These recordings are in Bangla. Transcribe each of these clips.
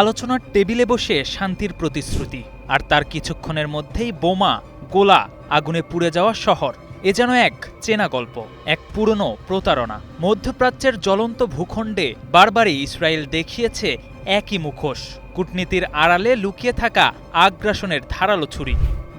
আলোচনার টেবিলে বসে শান্তির প্রতিশ্রুতি, আর তার কিছুক্ষণের মধ্যেই বোমা, গোলা, আগুনে পুড়ে যাওয়া শহর, এ যেন এক চেনা গল্প এক পুরনো প্রতারণা। মধ্যপ্রাচ্যের জ্বলন্ত ভূখণ্ডে বারবারই ইসরায়েল দেখিয়েছে একই মুখোশ। কূটনীতির আড়ালে লুকিয়ে থাকা আগ্রাসনের ধারালো ছুরি।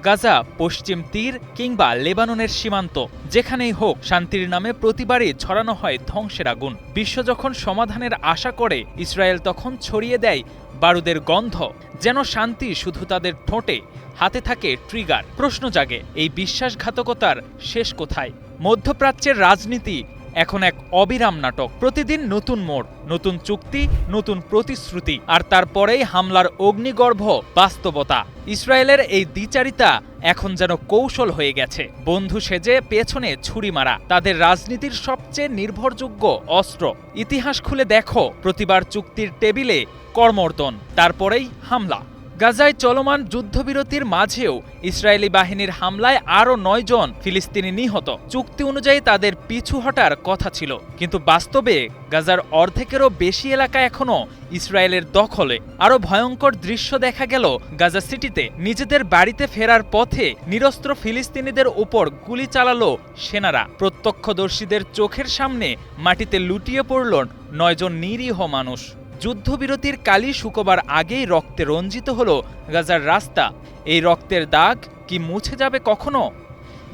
গাজা, পশ্চিম তীর কিংবা লেবাননের সীমান্ত, যেখানেই হোক শান্তির নামে প্রতিবারই ছড়ানো হয় ধ্বংসের আগুন। বিশ্ব যখন সমাধানের আশা করে, ইসরায়েল তখন ছড়িয়ে দেয় বারুদের গন্ধ, যেন শান্তি শুধু তাদের ঠোঁটে, হাতে থাকে ট্রিগার। প্রশ্ন জাগে, এই বিশ্বাসঘাতকতার শেষ কোথায়? মধ্যপ্রাচ্যের রাজনীতি এখন এক অবিরাম নাটক। প্রতিদিন নতুন মোড়, নতুন চুক্তি, নতুন প্রতিশ্রুতি, আর তারপরেই হামলার অগ্নিগর্ভ বাস্তবতা। ইসরায়েলের এই দ্বিচারিতা এখন যেন কৌশল হয়ে গেছে। বন্ধু সেজে পেছনে ছুরি মারা, তাদের রাজনীতির সবচেয়ে নির্ভরযোগ্য অস্ত্র। ইতিহাস খুলে দেখো, প্রতিবার চুক্তির টেবিলে কর্মর্দন তারপরেই হামলা। গাজায় চলমান যুদ্ধবিরতির মাঝেও ইসরায়েলি বাহিনীর হামলায় আরও নয় জন ফিলিস্তিনি নিহত। চুক্তি অনুযায়ী তাদের পিছু হটার কথা ছিল। কিন্তু বাস্তবে গাজার অর্ধেকেরও বেশি এলাকা এখনও ইসরায়েলের দখলে। আরও ভয়ঙ্কর দৃশ্য দেখা গেল গাজা সিটিতে। নিজেদের বাড়িতে ফেরার পথে নিরস্ত্র ফিলিস্তিনিদের উপর গুলি চালালো সেনারা। প্রত্যক্ষদর্শীদের চোখের সামনে মাটিতে লুটিয়ে পড়ল নয়জন নিরীহ মানুষ। যুদ্ধবিরতির কালি শুকোবার আগেই রক্তে রঞ্জিত হল গাজার রাস্তা। এই রক্তের দাগ কি মুছে যাবে কখনো?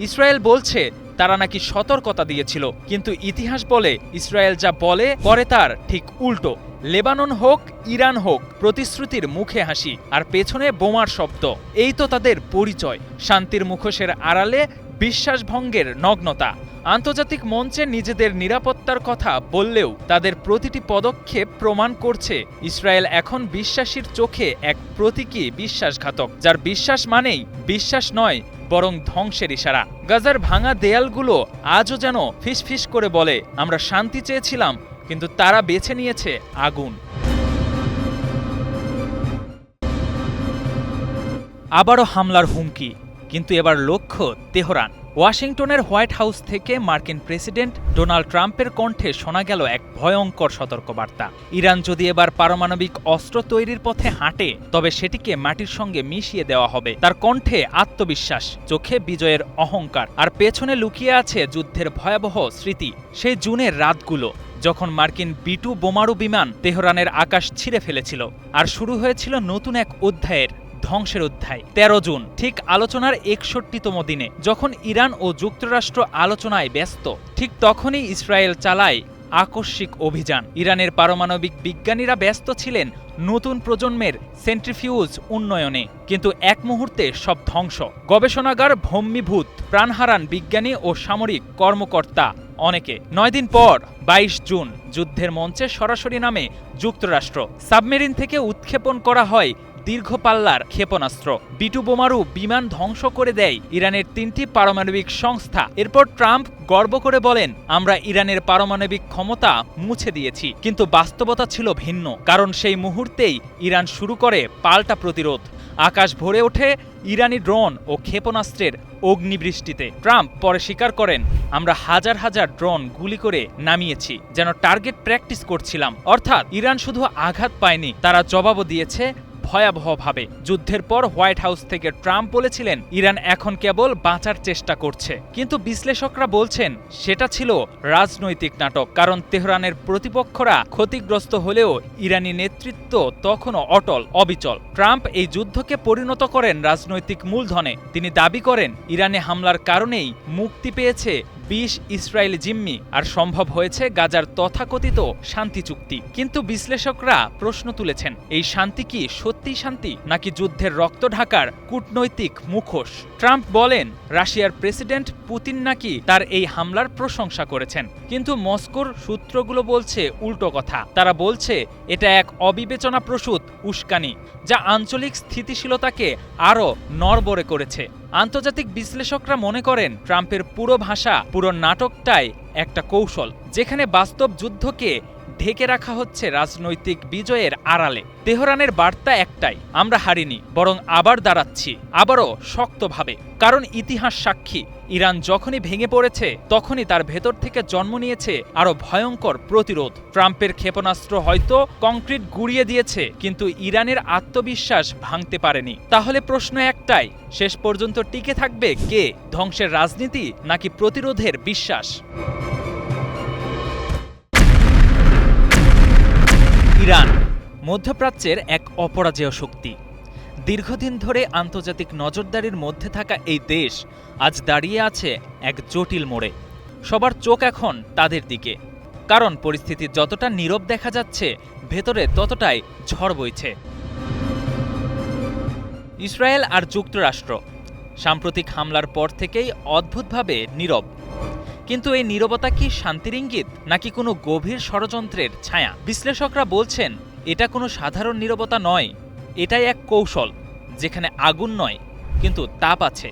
ইসরায়েল বলছে তারা নাকি সতর্কতা দিয়েছিল, কিন্তু ইতিহাস বলে ইসরায়েল যা বলে, পরে তার ঠিক উল্টো। লেবানন হোক, ইরান হোক, প্রতিশ্রুতির মুখে হাসি আর পেছনে বোমার শব্দ। এই তো তাদের পরিচয়। শান্তির মুখোশের আড়ালে বিশ্বাসভঙ্গের নগ্নতা। আন্তর্জাতিক মঞ্চে নিজেদের নিরাপত্তার কথা বললেও তাদের প্রতিটি পদক্ষেপ প্রমাণ করছে ইসরায়েল এখন বিশ্বাসীর চোখে এক প্রতীকী বিশ্বাসঘাতক, যার বিশ্বাস মানেই বিশ্বাস নয়, বরং ধ্বংসের ইশারা। গাজার ভাঙা দেয়ালগুলো আজও যেন ফিসফিস করে বলে, আমরা শান্তি চেয়েছিলাম, কিন্তু তারা বেছে নিয়েছে আগুন। আবারও হামলার হুমকি। কিন্তু এবার লক্ষ্য তেহরান। ওয়াশিংটনের হোয়াইট হাউস থেকে মার্কিন প্রেসিডেন্ট ডোনাল্ড ট্রাম্পের কণ্ঠে শোনা গেল এক ভয়ঙ্কর সতর্কবার্তা। ইরান যদি এবার পারমাণবিক অস্ত্র তৈরির পথে হাঁটে, তবে সেটিকে মাটির সঙ্গে মিশিয়ে দেওয়া হবে। তার কণ্ঠে আত্মবিশ্বাস, চোখে বিজয়ের অহংকার, আর পেছনে লুকিয়ে আছে যুদ্ধের ভয়াবহ স্মৃতি। সেই জুনের রাতগুলো, যখন মার্কিন বিটু বোমারু বিমান তেহরানের আকাশ ছিঁড়ে ফেলেছিল, আর শুরু হয়েছিল নতুন এক অধ্যায়ের ধ্বংসের অধ্যায়। তেরো জুন, ঠিক আলোচনার একষট্টিতম দিনে, যখন ইরান ও যুক্তরাষ্ট্র আলোচনায় ব্যস্ত, ঠিক তখনই ইসরায়েল চালায় আকস্মিক অভিযান। ইরানের পারমাণবিক বিজ্ঞানীরা ব্যস্ত ছিলেন নতুন প্রজন্মের সেন্ট্রিফিউজ উন্নয়নে, কিন্তু এক মুহূর্তে সব ধ্বংস। গবেষণাগার ভম্মীভূত, প্রাণহারান বিজ্ঞানী ও সামরিক কর্মকর্তা অনেকে। নয় দিন পর, বাইশ জুন, যুদ্ধের মঞ্চে সরাসরি নামে যুক্তরাষ্ট্র। সাবমেরিন থেকে উৎক্ষেপণ করা হয় দীর্ঘ পাল্লার ক্ষেপণাস্ত্র। বিটু বোমারু বিমান ধ্বংস করে দেয় ইরানের তিনটি পারমাণবিক সংস্থা। এরপর ট্রাম্প গর্ব করে বলেন, আমরা ইরানের পারমাণবিক ক্ষমতা মুছে দিয়েছি। কিন্তু বাস্তবতা ছিল ভিন্ন, কারণ সেই মুহূর্তেই ইরান শুরু করে পাল্টা প্রতিরোধ। আকাশ ভরে ওঠে ইরানি ড্রোন ও ক্ষেপণাস্ত্রের অগ্নিবৃষ্টিতে। ট্রাম্প পরে স্বীকার করেন, আমরা হাজার হাজার ড্রোন গুলি করে নামিয়েছি, যেন টার্গেট প্র্যাকটিস করছিলাম। অর্থাৎ ইরান শুধু আঘাত পায়নি, তারা জবাবও দিয়েছে ভয়াবহভাবে। যুদ্ধের পর হোয়াইট হাউস থেকে ট্রাম্প বলেছিলেন, ইরান এখন কেবল বাঁচার চেষ্টা করছে। কিন্তু বিশ্লেষকরা বলছেন, সেটা ছিল রাজনৈতিক নাটক, কারণ তেহরানের প্রতিপক্ষরা ক্ষতিগ্রস্ত হলেও ইরানি নেতৃত্ব তখনও অটল, অবিচল। ট্রাম্প এই যুদ্ধকে পরিণত করেন রাজনৈতিক মূলধনে। তিনি দাবি করেন, ইরানে হামলার কারণেই মুক্তি পেয়েছে বিশ ইসরায়েলি জিম্মি, আর সম্ভব হয়েছে গাজার তথাকথিত শান্তি চুক্তি। কিন্তু বিশ্লেষকরা প্রশ্ন তুলেছেন, এই শান্তি কি সত্যিই শান্তি, নাকি যুদ্ধের রক্ত ঢাকার কূটনৈতিক মুখোশ? ট্রাম্প বলেন, রাশিয়ার প্রেসিডেন্ট পুতিন নাকি তার এই হামলার প্রশংসা করেছেন। কিন্তু মস্কোর সূত্রগুলো বলছে উল্টো কথা। তারা বলছে, এটা এক অবিবেচনা প্রসূত উস্কানি, যা আঞ্চলিক স্থিতিশীলতাকে আরও নড়বড়ে করেছে। আন্তর্জাতিক বিশ্লেষকরা মনে করেন ট্রাম্পের পুরো ভাষা পুরো নাটকটাই একটা কৌশল যেখানে বাস্তব যুদ্ধকে ঢেকে রাখা হচ্ছে রাজনৈতিক বিজয়ের আড়ালে। তেহরানের বার্তা একটাই, আমরা হারিনি, বরং আবার দাঁড়াচ্ছি, আবারও শক্তভাবে। কারণ ইতিহাস সাক্ষী, ইরান যখনই ভেঙে পড়েছে, তখনই তার ভেতর থেকে জন্ম নিয়েছে আরও ভয়ঙ্কর প্রতিরোধ। ট্রাম্পের ক্ষেপণাস্ত্র হয়তো কংক্রিট গুড়িয়ে দিয়েছে, কিন্তু ইরানের আত্মবিশ্বাস ভাঙতে পারেনি। তাহলে প্রশ্ন একটাই, শেষ পর্যন্ত টিকে থাকবে কে? ধ্বংসের রাজনীতি নাকি প্রতিরোধের বিশ্বাস? ইরান, মধ্যপ্রাচ্যের এক অপরাজেয় শক্তি। দীর্ঘদিন ধরে আন্তর্জাতিক নজরদারির মধ্যে থাকা এই দেশ আজ দাঁড়িয়ে আছে এক জটিল মোড়ে। সবার চোখ এখন তাদের দিকে। কারণ পরিস্থিতি যতটা নীরব দেখা যাচ্ছে, ভেতরে ততটাই ঝড় বইছে। ইসরায়েল আর যুক্তরাষ্ট্র, সাম্প্রতিক হামলার পর থেকেই অদ্ভুতভাবে নীরব। কিন্তু এই নীরবতা কি শান্তির ইঙ্গিত, নাকি কোনো গভীর ষড়যন্ত্রের ছায়া? বিশ্লেষকরা বলছেন, এটা কোনো সাধারণ নীরবতা নয়, এটাই এক কৌশল, যেখানে আগুন নয়, কিন্তু তাপ আছে।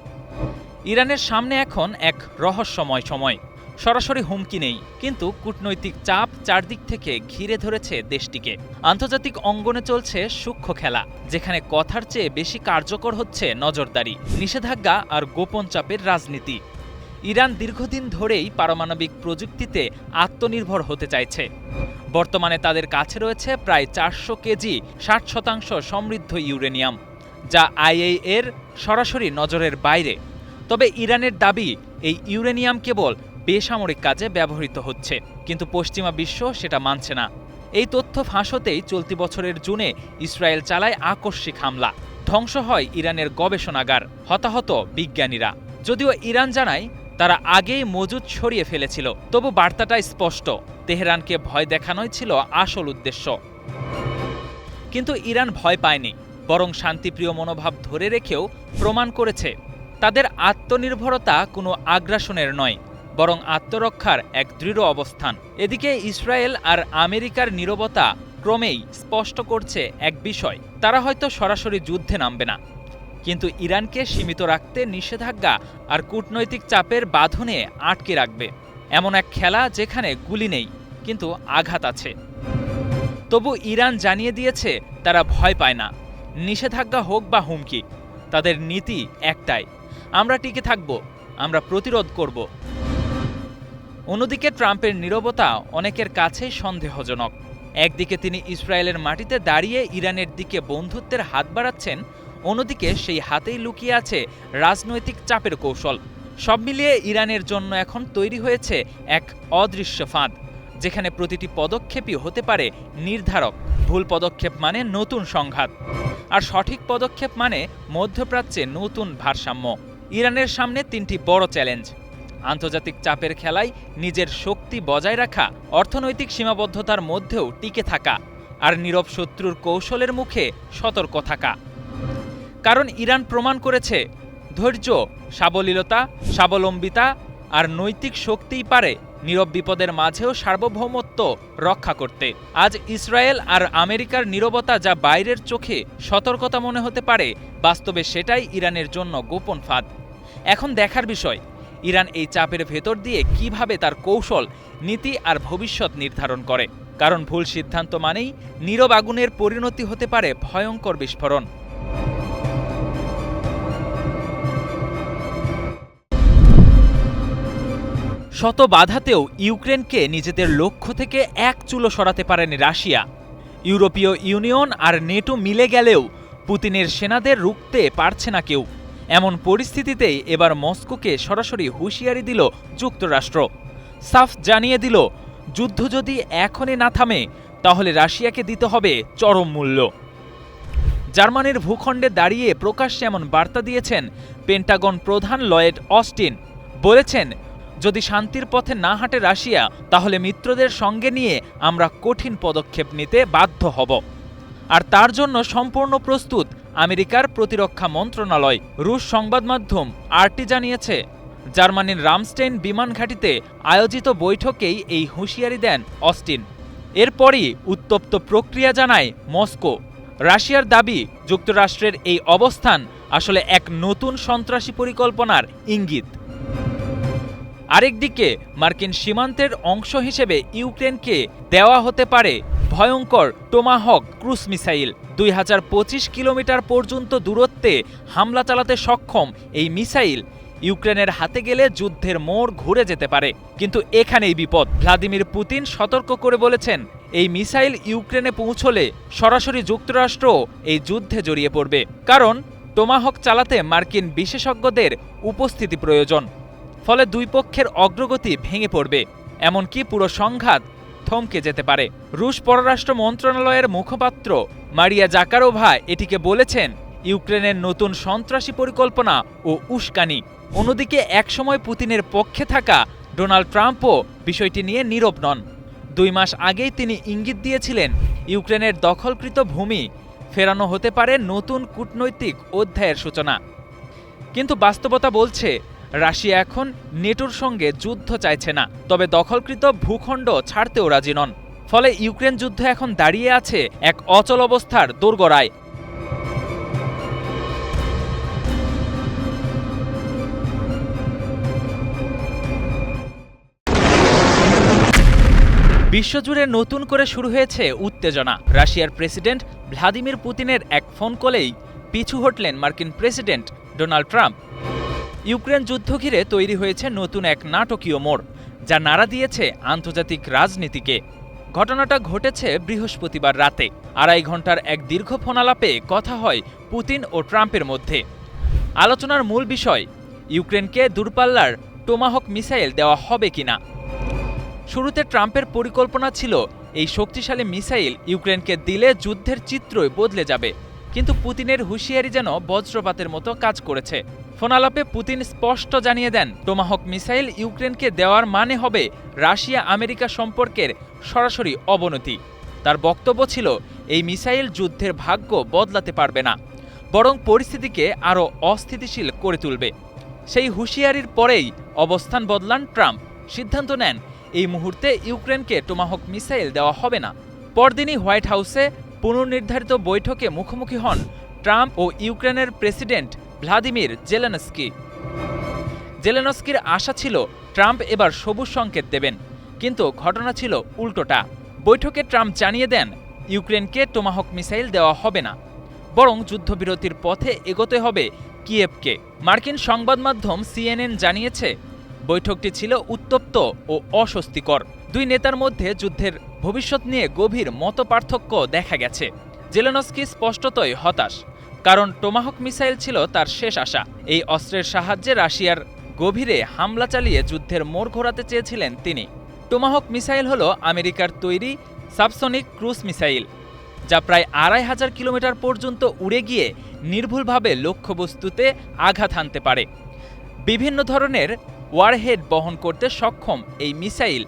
ইরানের সামনে এখন এক রহস্যময় সময়, সরাসরি হুমকি নেই, কিন্তু কূটনৈতিক চাপ চারদিক থেকে ঘিরে ধরেছে দেশটিকে। আন্তর্জাতিক অঙ্গনে চলছে সূক্ষ্ম খেলা, যেখানে কথার চেয়ে বেশি কার্যকর হচ্ছে নজরদারি, নিষেধাজ্ঞা আর গোপন চাপের রাজনীতি। ইরান দীর্ঘদিন ধরেই পারমাণবিক প্রযুক্তিতে আত্মনির্ভর হতে চাইছে। বর্তমানে তাদের কাছে রয়েছে প্রায় চারশো কেজি, ষাট শতাংশ সমৃদ্ধ ইউরেনিয়াম, যা আইএ এর সরাসরি নজরের বাইরে। তবে ইরানের দাবি, এই ইউরেনিয়াম কেবল বেসামরিক কাজে ব্যবহৃত হচ্ছে, কিন্তু পশ্চিমা বিশ্ব সেটা মানছে না। এই তথ্য ফাঁস হতেই চলতি বছরের জুনে ইসরায়েল চালায় আকস্মিক হামলা। ধ্বংস হয় ইরানের গবেষণাগার, হতাহত বিজ্ঞানীরা। যদিও ইরান জানায় তারা আগেই মজুদ সরিয়ে ফেলেছিল। তবু বার্তাটা স্পষ্ট। তেহরানকে ভয় দেখানোই ছিল আসল উদ্দেশ্য। কিন্তু ইরান ভয় পায়নি, বরং শান্তিপ্রিয় মনোভাব ধরে রেখেও প্রমাণ করেছে, তাদের আত্মনির্ভরতা কোনো আগ্রাসনের নয়, বরং আত্মরক্ষার এক দৃঢ় অবস্থান। এদিকে ইসরায়েল আর আমেরিকার নীরবতা ক্রমেই স্পষ্ট করছে এক বিষয়, তারা হয়তো সরাসরি যুদ্ধে নামবে না। কিন্তু ইরানকে সীমিত রাখতে নিষেধাজ্ঞা আর কূটনৈতিক চাপের বাঁধনে আটকে রাখবে। এমন এক খেলা যেখানে গুলি নেই, কিন্তু আঘাত আছে। তবু ইরান জানিয়ে দিয়েছে, তারা ভয় পায় না। নিষেধাজ্ঞা হোক বা হুমকি, তাদের নীতি একটাই, আমরা টিকে থাকব, আমরা প্রতিরোধ করব। অন্যদিকে ট্রাম্পের নীরবতা অনেকের কাছেই সন্দেহজনক। একদিকে তিনি ইসরায়েলের মাটিতে দাঁড়িয়ে ইরানের দিকে বন্ধুত্বের হাত বাড়াচ্ছেন অন্যদিকে সেই হাতেই লুকিয়ে আছে রাজনৈতিক চাপের কৌশল। সব মিলিয়ে ইরানের জন্য এখন তৈরি হয়েছে এক অদৃশ্য ফাঁদ, যেখানে প্রতিটি পদক্ষেপই হতে পারে নির্ধারক। ভুল পদক্ষেপ মানে নতুন সংঘাত, আর সঠিক পদক্ষেপ মানে মধ্যপ্রাচ্যে নতুন ভারসাম্য। ইরানের সামনে তিনটি বড় চ্যালেঞ্জ, আন্তর্জাতিক চাপের খেলায় নিজের শক্তি বজায় রাখা, অর্থনৈতিক সীমাবদ্ধতার মধ্যেও টিকে থাকা, আর নীরব শত্রুর কৌশলের মুখে সতর্ক থাকা। কারণ ইরান প্রমাণ করেছে, ধৈর্য, সাবলীলতা, স্বাবলম্বিতা আর নৈতিক শক্তিই পারে নীরব বিপদের মাঝেও সার্বভৌমত্ব রক্ষা করতে। আজ ইসরায়েল আর আমেরিকার নীরবতা যা বাইরের চোখে সতর্কতা মনে হতে পারে, বাস্তবে সেটাই ইরানের জন্য গোপন ফাঁদ। এখন দেখার বিষয়, ইরান এই চাপের ভেতর দিয়ে কীভাবে তার কৌশল, নীতি আর ভবিষ্যৎ নির্ধারণ করে। কারণ ভুল সিদ্ধান্ত মানেই নীরব আগুনের পরিণতি হতে পারে ভয়ঙ্কর বিস্ফোরণ। শত বাধাতেও ইউক্রেনকে নিজেদের লক্ষ্য থেকে এক চুলো সরাতে পারেনি রাশিয়া। ইউরোপীয় ইউনিয়ন আর নেটো মিলে গেলেও পুতিনের সেনাদের রুখতে পারছে না কেউ। এমন পরিস্থিতিতেই এবার মস্কোকে সরাসরি হুঁশিয়ারি দিল যুক্তরাষ্ট্র। সাফ জানিয়ে দিল, যুদ্ধ যদি এখনই না থামে, তাহলে রাশিয়াকে দিতে হবে চরম মূল্য। জার্মানির ভূখণ্ডে দাঁড়িয়ে প্রকাশ্যে এমন বার্তা দিয়েছেন পেন্টাগন প্রধান লয়েড অস্টিন। বলেছেন যদি শান্তির পথে না হাঁটে রাশিয়া, তাহলে মিত্রদের সঙ্গে নিয়ে আমরা কঠিন পদক্ষেপ নিতে বাধ্য হব। আর তার জন্য সম্পূর্ণ প্রস্তুত আমেরিকার প্রতিরক্ষা মন্ত্রণালয়, রুশ সংবাদ মাধ্যম আরটি জানিয়েছে। জার্মানির রামস্টেইন বিমান ঘাঁটিতে আয়োজিত বৈঠকেই এই হুঁশিয়ারি দেন অস্টিন। এরপরই উত্তপ্ত প্রক্রিয়া জানায় মস্কো। রাশিয়ার দাবি, যুক্তরাষ্ট্রের এই অবস্থান আসলে এক নতুন সন্ত্রাসী পরিকল্পনার ইঙ্গিত। আরেকদিকে মার্কিন সীমান্তের অংশ হিসেবে ইউক্রেনকে দেওয়া হতে পারে ভয়ঙ্কর টোমাহক ক্রুজ মিসাইল। দুই হাজার পঁচিশ কিলোমিটার পর্যন্ত দূরত্বে হামলা চালাতে সক্ষম এই মিসাইল ইউক্রেনের হাতে গেলে যুদ্ধের মোড় ঘুরে যেতে পারে। কিন্তু এখানেই বিপদ। ভ্লাদিমির পুতিন সতর্ক করে বলেছেন, এই মিসাইল ইউক্রেনে পৌঁছলে সরাসরি যুক্তরাষ্ট্র এই যুদ্ধে জড়িয়ে পড়বে। কারণ, টোমাহক চালাতে মার্কিন বিশেষজ্ঞদের উপস্থিতি প্রয়োজন। ফলে দুই পক্ষের অগ্রগতি ভেঙে পড়বে। এমনকি পুরো সংঘাত থমকে যেতে পারে। রুশ পররাষ্ট্র মন্ত্রণালয়ের মুখপাত্র মারিয়া জাকারোভা এটিকে বলেছেন, ইউক্রেনের নতুন সন্ত্রাসী পরিকল্পনা ও উস্কানি। অন্যদিকে একসময় পুতিনের পক্ষে থাকা ডোনাল্ড ট্রাম্পও বিষয়টি নিয়ে নীরব নন। দুই মাস আগেই তিনি ইঙ্গিত দিয়েছিলেন, ইউক্রেনের দখলকৃত ভূমি ফেরানো হতে পারে নতুন কূটনৈতিক অধ্যায়ের সূচনা। কিন্তু বাস্তবতা বলছে রাশিয়া এখন নেটোর সঙ্গে যুদ্ধ চাইছে না, তবে দখলকৃত ভূখণ্ড ছাড়তেও রাজি নন। ফলে ইউক্রেন যুদ্ধ এখন দাঁড়িয়ে আছে এক অচল অবস্থার দোরগড়ায়। বিশ্বজুড়ে নতুন করে শুরু হয়েছে উত্তেজনা। রাশিয়ার প্রেসিডেন্ট ভ্লাদিমির পুতিনের এক ফোন কলেই পিছু হটলেন মার্কিন প্রেসিডেন্ট ডোনাল্ড ট্রাম্প। ইউক্রেন যুদ্ধ ঘিরে তৈরি হয়েছে নতুন এক নাটকীয় মোড়, যা নাড়া দিয়েছে আন্তর্জাতিক রাজনীতিকে। ঘটনাটা ঘটেছে বৃহস্পতিবার রাতে। আড়াই ঘণ্টার এক দীর্ঘ ফোনালাপে কথা হয় পুতিন ও ট্রাম্পের মধ্যে। আলোচনার মূল বিষয়, ইউক্রেনকে দূরপাল্লার টোমাহক মিসাইল দেওয়া হবে কিনা? শুরুতে ট্রাম্পের পরিকল্পনা ছিল, এই শক্তিশালী মিসাইল ইউক্রেনকে দিলে যুদ্ধের চিত্রই বদলে যাবে। কিন্তু পুতিনের হুঁশিয়ারি যেন বজ্রপাতের মতো কাজ করেছে। ফোনালাপে পুতিন স্পষ্ট জানিয়ে দেন, টোমাহক মিসাইল ইউক্রেনকে দেওয়ার মানে হবে রাশিয়া আমেরিকা সম্পর্কের সরাসরি অবনতি। তার বক্তব্য ছিল, এই মিসাইল যুদ্ধের ভাগ্য বদলাতে পারবে না, বরং পরিস্থিতিকে আরও অস্থিতিশীল করে তুলবে। সেই হুঁশিয়ারির পরেই অবস্থান বদলান ট্রাম্প। সিদ্ধান্ত নেন, এই মুহূর্তে ইউক্রেনকে টোমাহক মিসাইল দেওয়া হবে না। পরদিনই হোয়াইট হাউসে পুনর্নির্ধারিত বৈঠকে মুখোমুখি হন ট্রাম্প ও ইউক্রেনের প্রেসিডেন্ট ভ্লাদিমির জেলেনস্কি। জেলেনস্কির আশা ছিল ট্রাম্প এবার সবুজ সংকেত দেবেন, কিন্তু ঘটনা ছিল উল্টোটা। বৈঠকে ট্রাম্প জানিয়ে দেন, ইউক্রেনকে টোমাহক মিসাইল দেওয়া হবে না, বরং যুদ্ধবিরতির পথে এগোতে হবে কিয়েভকে। মার্কিন সংবাদ মাধ্যম সিএনএন জানিয়েছে, বৈঠকটি ছিল উত্তপ্ত ও অস্বস্তিকর। দুই নেতার মধ্যে যুদ্ধের ভবিষ্যৎ নিয়ে গভীর মতপার্থক্য দেখা গেছে। জেলেনস্কি স্পষ্টতই হতাশ। কারণ টোমাহক মিসাইল ছিল তার শেষ আশা। এই অস্ত্রের সাহায্যে রাশিয়ার গভীরে হামলা চালিয়ে যুদ্ধের মোড় ঘোরাতে চেয়েছিলেন তিনি। টোমাহক মিসাইল হল আমেরিকার তৈরি সাবসনিক ক্রুজ মিসাইল, যা প্রায় আড়াই হাজার কিলোমিটার পর্যন্ত উড়ে গিয়ে নির্ভুলভাবে লক্ষ্যবস্তুতে আঘাত হানতে পারে। বিভিন্ন ধরনের ওয়ারহেড বহন করতে সক্ষম এই মিসাইল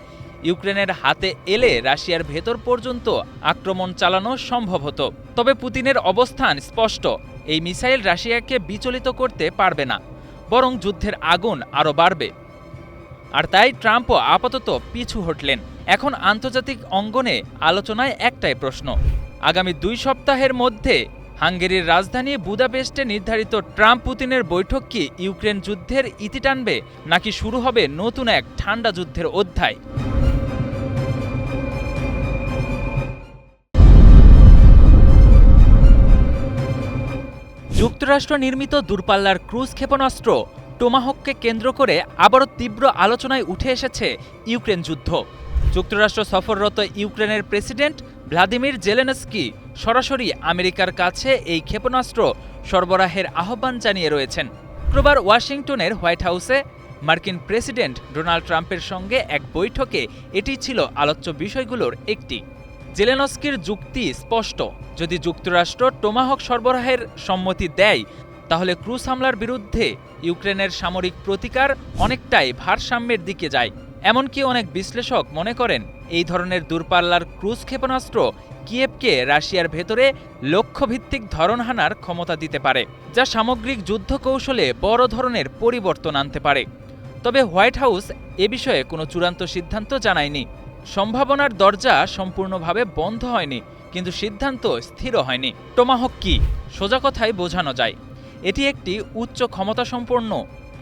ইউক্রেনের হাতে এলে রাশিয়ার ভেতর পর্যন্ত আক্রমণ চালানো সম্ভব হতো। তবে পুতিনের অবস্থান স্পষ্ট। এই মিসাইল রাশিয়াকে বিচলিত করতে পারবে না, বরং যুদ্ধের আগুন আরও বাড়বে। আর তাই ট্রাম্পও আপাতত পিছু হটলেন। এখন আন্তর্জাতিক অঙ্গনে আলোচনায় একটাই প্রশ্ন। আগামী দুই সপ্তাহের মধ্যে হাঙ্গেরির রাজধানী বুদাপেস্টে নির্ধারিত ট্রাম্প পুতিনের বৈঠক কি ইউক্রেন যুদ্ধের ইতি টানবে, নাকি শুরু হবে নতুন এক ঠান্ডা যুদ্ধের অধ্যায়? যুক্তরাষ্ট্র নির্মিত দূরপাল্লার ক্রুজ ক্ষেপণাস্ত্র টোমাহককে কেন্দ্র করে আবারও তীব্র আলোচনায় উঠে এসেছে ইউক্রেন যুদ্ধ। যুক্তরাষ্ট্র সফররত ইউক্রেনের প্রেসিডেন্ট ভ্লাদিমির জেলেনস্কি সরাসরি আমেরিকার কাছে এই ক্ষেপণাস্ত্র সরবরাহের আহ্বান জানিয়ে রয়েছেন। শুক্রবার ওয়াশিংটনের হোয়াইট হাউসে মার্কিন প্রেসিডেন্ট ডোনাল্ড ট্রাম্পের সঙ্গে এক বৈঠকে এটি ছিল আলোচ্য বিষয়গুলোর একটি। জেলেনস্কির যুক্তি স্পষ্ট। যদি যুক্তরাষ্ট্র টোমাহক সরবরাহের সম্মতি দেয়, তাহলে ক্রুজ হামলার বিরুদ্ধে ইউক্রেনের সামরিক প্রতিকার অনেকটাই ভারসাম্যের দিকে যায়। এমনকি অনেক বিশ্লেষক মনে করেন, এই ধরনের দূরপাল্লার ক্রুজ ক্ষেপণাস্ত্র কিয়েভকে রাশিয়ার ভেতরে লক্ষ্যভিত্তিক ধরন হানার ক্ষমতা দিতে পারে, যা সামগ্রিক যুদ্ধ কৌশলে বড় ধরনের পরিবর্তন আনতে পারে। তবে হোয়াইট হাউস এ বিষয়ে কোনো চূড়ান্ত সিদ্ধান্ত জানায়নি। সম্ভাবনার দরজা সম্পূর্ণভাবে বন্ধ হয়নি, কিন্তু সিদ্ধান্ত স্থির হয়নি। টোমাহক কি? সোজা কথায় বোঝানো যায়। এটি একটি উচ্চ ক্ষমতাসম্পন্ন,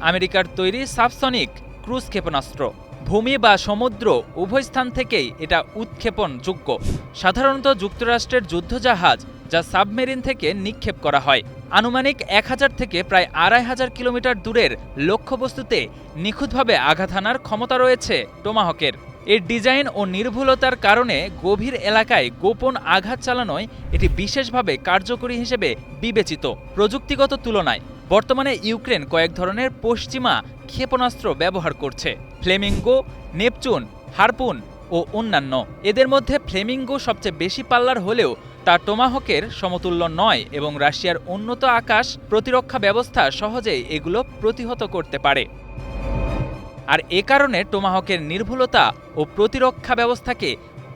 আমেরিকার তৈরি সাবসনিক ক্রুজ ক্ষেপণাস্ত্র। ভূমি বা সমুদ্র উভয় স্থান থেকেই এটা উৎক্ষেপণ যোগ্য সাধারণত যুক্তরাষ্ট্রের যুদ্ধজাহাজ যা সাবমেরিন থেকে নিক্ষেপ করা হয়। আনুমানিক এক হাজার থেকে প্রায় আড়াই হাজার কিলোমিটার দূরের লক্ষ্যবস্তুতে নিখুঁতভাবে আঘাত হানার ক্ষমতা রয়েছে টোমাহকের। এর ডিজাইন ও নির্ভুলতার কারণে গভীর এলাকায় গোপন আঘাত চালানোয় এটি বিশেষভাবে কার্যকরী হিসেবে বিবেচিত। প্রযুক্তিগত তুলনায় বর্তমানে ইউক্রেন কয়েক ধরনের পশ্চিমা ক্ষেপণাস্ত্র ব্যবহার করছে। ফ্লেমিঙ্গো, নেপচুন, হারপুন ও অন্যান্য। এদের মধ্যে ফ্লেমিঙ্গো সবচেয়ে বেশি পাল্লার হলেও তা টোমাহকের সমতুল্য নয় এবং রাশিয়ার উন্নত আকাশ প্রতিরক্ষা ব্যবস্থা সহজেই এগুলো প্রতিহত করতে পারে। আর এ কারণে টোমাহকের নির্ভুলতা ও প্রতিরক্ষা ব্যবস্থাকে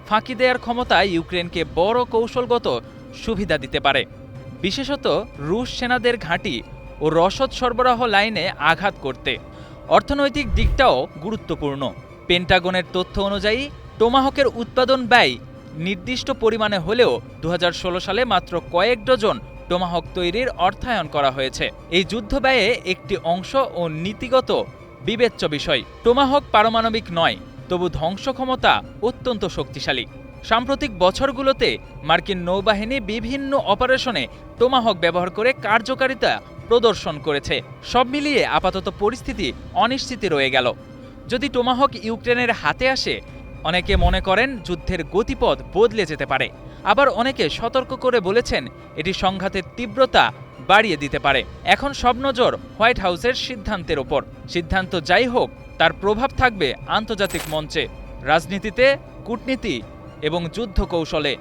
ফাঁকি দেওয়ার ক্ষমতা ইউক্রেনকে বড় কৌশলগত সুবিধা দিতে পারে। বিশেষত রুশ সেনাদের ঘাঁটি ও রসদ সরবরাহ লাইনে আঘাত করতে। অর্থনৈতিক দিকটাও গুরুত্বপূর্ণ। পেন্টাগনের তথ্য অনুযায়ী, টোমাহকের উৎপাদন ব্যয় নির্দিষ্ট পরিমাণে হলেও দু হাজার ষোলো সালে মাত্র কয়েক ডজন টোমাহক তৈরির অর্থায়ন করা হয়েছে। এই যুদ্ধ ব্যয়ে একটি অংশ ও নীতিগত বিবেচ্য বিষয়। টোমাহক পারমাণবিক নয়, তবু ধ্বংস ক্ষমতা অত্যন্ত শক্তিশালী। সাম্প্রতিক বছরগুলোতে মার্কিন নৌবাহিনী বিভিন্ন অপারেশনে টোমাহক ব্যবহার করে কার্যকারিতা প্রদর্শন করেছে। সব মিলিয়ে আপাতত পরিস্থিতি অনিশ্চিতই রয়ে গেল। যদি টোমাহক ইউক্রেনের হাতে আসে, অনেকে মনে করেন যুদ্ধের গতিপথ বদলে যেতে পারে। আবার অনেকে সতর্ক করে বলেছেন, এটি সংঘাতের তীব্রতা বাড়িয়ে দিতে পারে। এখন সব নজর হোয়াইট হাউসের সিদ্ধান্তের ওপর। সিদ্ধান্ত যাই হোক, তার প্রভাব থাকবে আন্তর্জাতিক মঞ্চে, রাজনীতিতে, কূটনীতি এবং যুদ্ধ কৌশলে